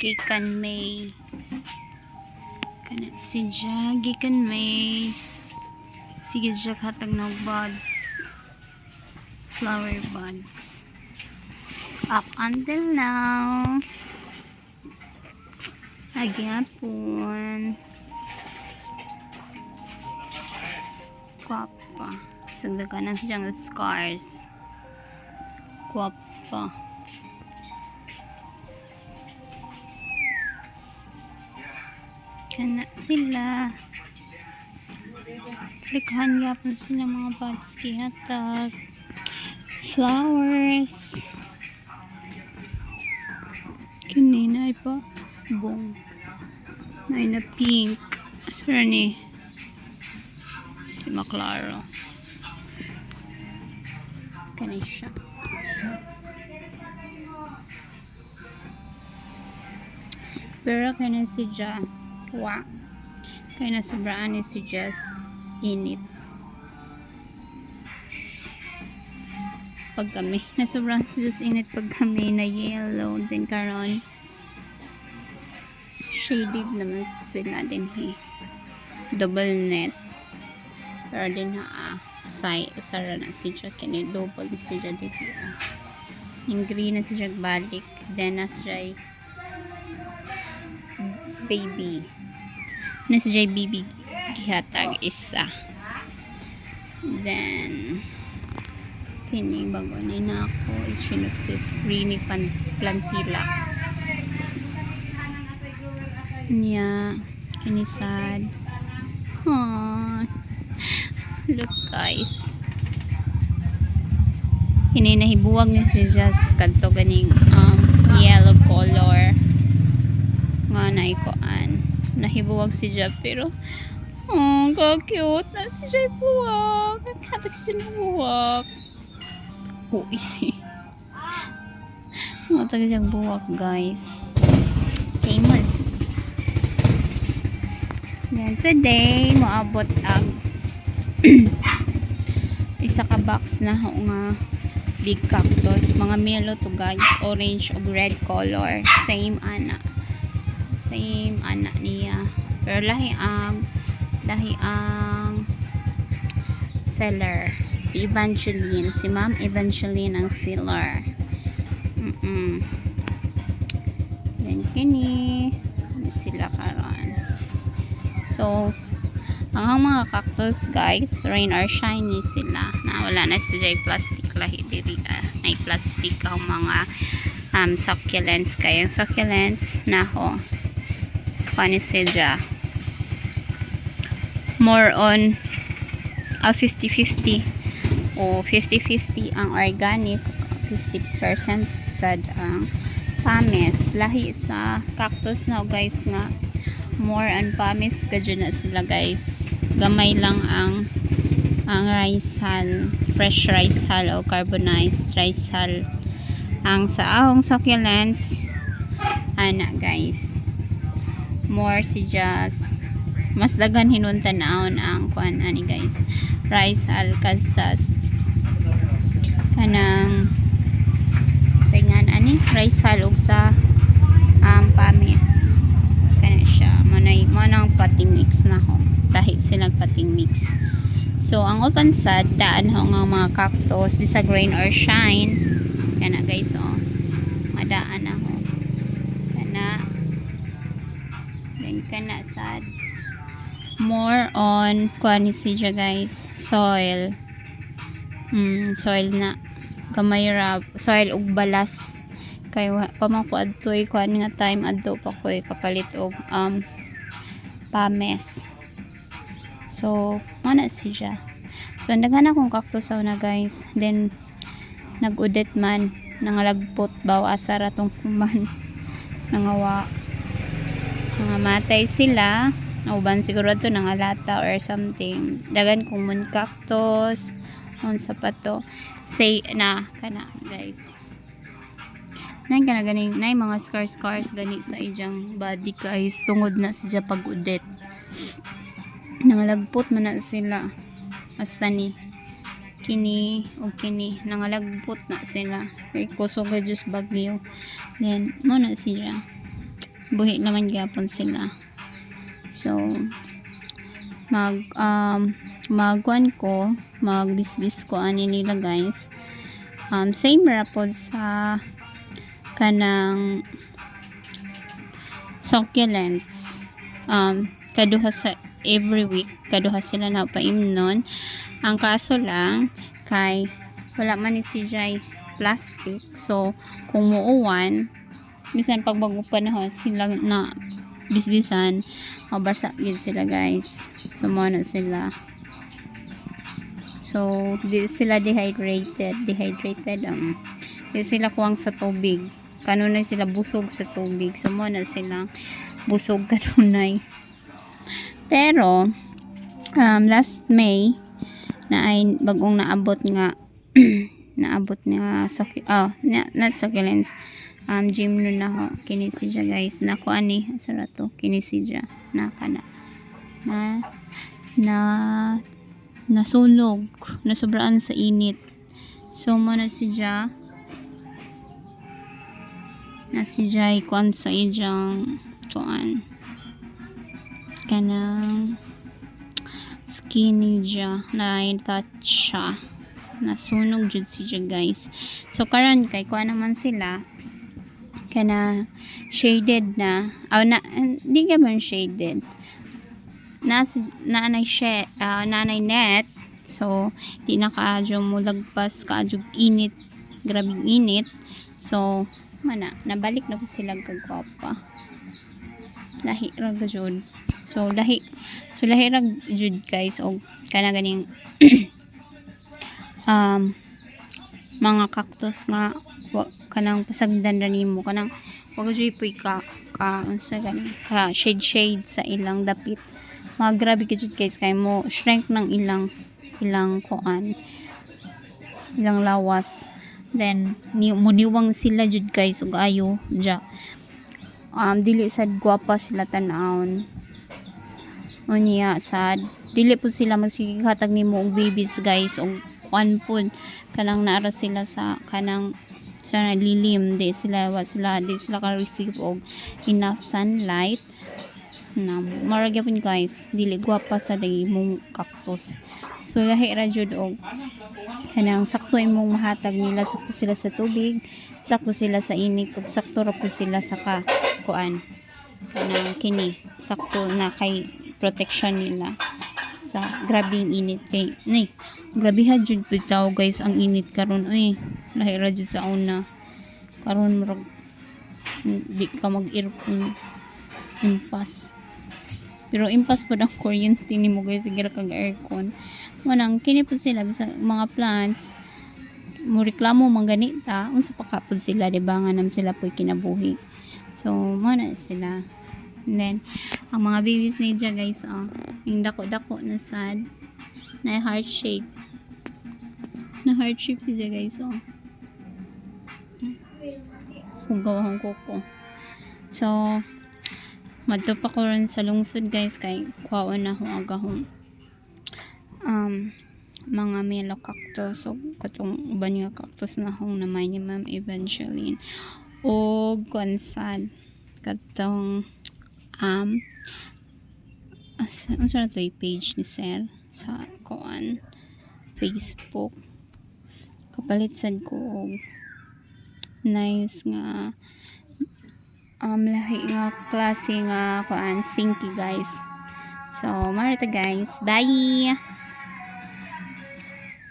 gikan may. Kana si siya gikan may. Sige siya katag ng buds. Flower buds. Up until now. Agyapon. Kwapa. Sagdaga na siyang scars. Kwapa kana sila. Likahan yapon sila mga buds kihatag flowers. Kinina ay pa subong na na pink. Asura ni di maklaro kani siya. Pero kaya si Wa. Kaya na sobraan ni si Jess. Init. Pag kami na sobrang Jess init pag kami na yellow din karon. Shaded naman sila din he. Double net. Pero din na ah, say sara na si Jack. Kini double si Jack dito ah. yung green na si Jack balik. Then na siya baby na si baby gihatag isa. Then kini bago ni na ako isinuksis rini pan plantila. Niya kini sad. Aww. look guys. Kini nahibuwag ni si Jess kadto ganing um, yellow color. Nga naikoan nahibuwag si Jab pero oh ka-cute na si Jab buwag. Naghatag siya ng buwag. Oh easy naghatag siyang buwag guys. Famous. Then today moabot ang isa ka box na ho nga big cactus. Mga melo to guys. Orange o red color. Same ana. Same anak niya pero lahi ang lahi ang seller. Si Evangeline si ma'am Evangeline ang seller. Mm -mm. then kini sila karon. So ang mga cactus guys rain or shiny sila. Na wala na si Jay plastic lahi diri ah. ay plastic ang mga um, succulents. Kaya succulents na ho Panisedra more on a 50-50 o 50-50 ang organic 50% sad ang pames lahi sa cactus na guys nga more on pames kadyo na sila guys. Gamay lang ang ang rice hull fresh rice hull o carbonized rice hull. Ang sa ahong succulents ana guys. More si just mas dagan hinunta naon ang kuan ani guys rice alcazas. Kanang saingan ani? Rice hal og sa um, pamis. Kana siya manay manang pating mix na ho. Dahil silang pating mix. So ang open sad daan ho nga mga cactus bisag rain or shine. Kana guys oh madaan na ho. Kana then kana sad more on kuan siya guys soil. Mm, soil na. Gamay ra soil ug balas. Kay wa pa man ko adtoy kuan nga time adto pa ko kapalit og um pames. So mana siya so naghan akong cactus na guys. Then nag-udit man nangalagpot baw asar atong kuman nangawa. Mga matay sila uban siguro to nangalata or something. Dagan kung mun cactus on sapato. Say na kana guys. Nay kana ganing nay mga scars scars gani sa ijang body guys. Tungod na siya pag udit nangalagpot man na sila. Hasta ni kini o kini nangalagpot na sila. Kay kusog just bagyo. Then mo na siya buhi naman gyapon sila so mag um magkuan ko magbisbis ko ani nila guys. Um same ra pod sa kanang succulents. Um kaduha sa every week kaduha sila na paimnon. Ang kaso lang kay wala man ni si Jai plastic. So kung muuwan bisan pag bago panahon sila na bisbisan. Mabasa yun sila guys. So mo sila. So sila dehydrated dehydrated um di sila kuwang sa tubig. Kanunay sila busog sa tubig. So mo sila. Busog kanunay. Pero um, last May na ay bagong naabot nga naabot nga oh, na, not succulents um, gym nun na ho. Kinisija guys. Na ko ani. Sara to. Kinisija na kana na. Na nasunog. Nasubraan sa init. So mo na siya na si Jai kuan sa ijang kuan kanang skinny siya na touch siya. Nasunog jud siya guys. So karon kay kuan naman sila kana shaded na. Aw na hindi ka man shaded. Na nanay she uh, nanay net. So di na kaadyo mo lagpas kaadyo init grabing init. So mana nabalik na po sila kagwapa. Lahi ra jud. So lahi so lahi ra jud guys. Og kana ganing um mga cactus nga wa, kanang pasagdan ra nimo kanang wag puy ka ka unsa gani ka shade shade sa ilang dapit. Mga grabe jud guys kay mo shrink ng ilang ilang kuan ilang lawas. Then ni muniwang sila jud guys ug ayo ja. Um dili sad gwapa sila tan-awon unya sad. Dili po sila magsigihatag nimo og babies guys og kuan pud kanang naara sila sa kanang sa lilim. Di sila wa sila di sila ka receive og enough sunlight. Na mara gyapon guys. Dili gwapa sa dagi mong cactus. So lahi ra jud og kanang sakto imong mahatag nila. Sakto sila sa tubig sakto sila sa init ug sakto ra pud sila sa ka kuan kanang kini. Sakto na kay protection nila sa grabing init kay ni grabe ha jud tao guys ang init karon oy lahi jud sa una. Karon murag di ka mag earphone impas. Pero impas pa ang kuryente ni mo guys sige ra kag aircon manang kini po sila bisag mga plants mo reklamo man ganita unsa pa kapod sila di ba? Nga nam sila po'y kinabuhi. So mo na sila And then ang mga babies ni Dja guys oh yung dako-dako na sad na heart shape na heart shape si Dja guys oh. Kung gawahang koko so madto pa ko rin sa lungsod guys kay kuwaon na akong agahong um mga melo cactus o katong uban nga cactus na hong namay ni ma'am Evangeline o konsad katong um asa ano sa to page ni sir sa kuan? Facebook. Kapalit sad ko og nice nga um lahi nga klase nga kuan stinky guys. So marita guys. Bye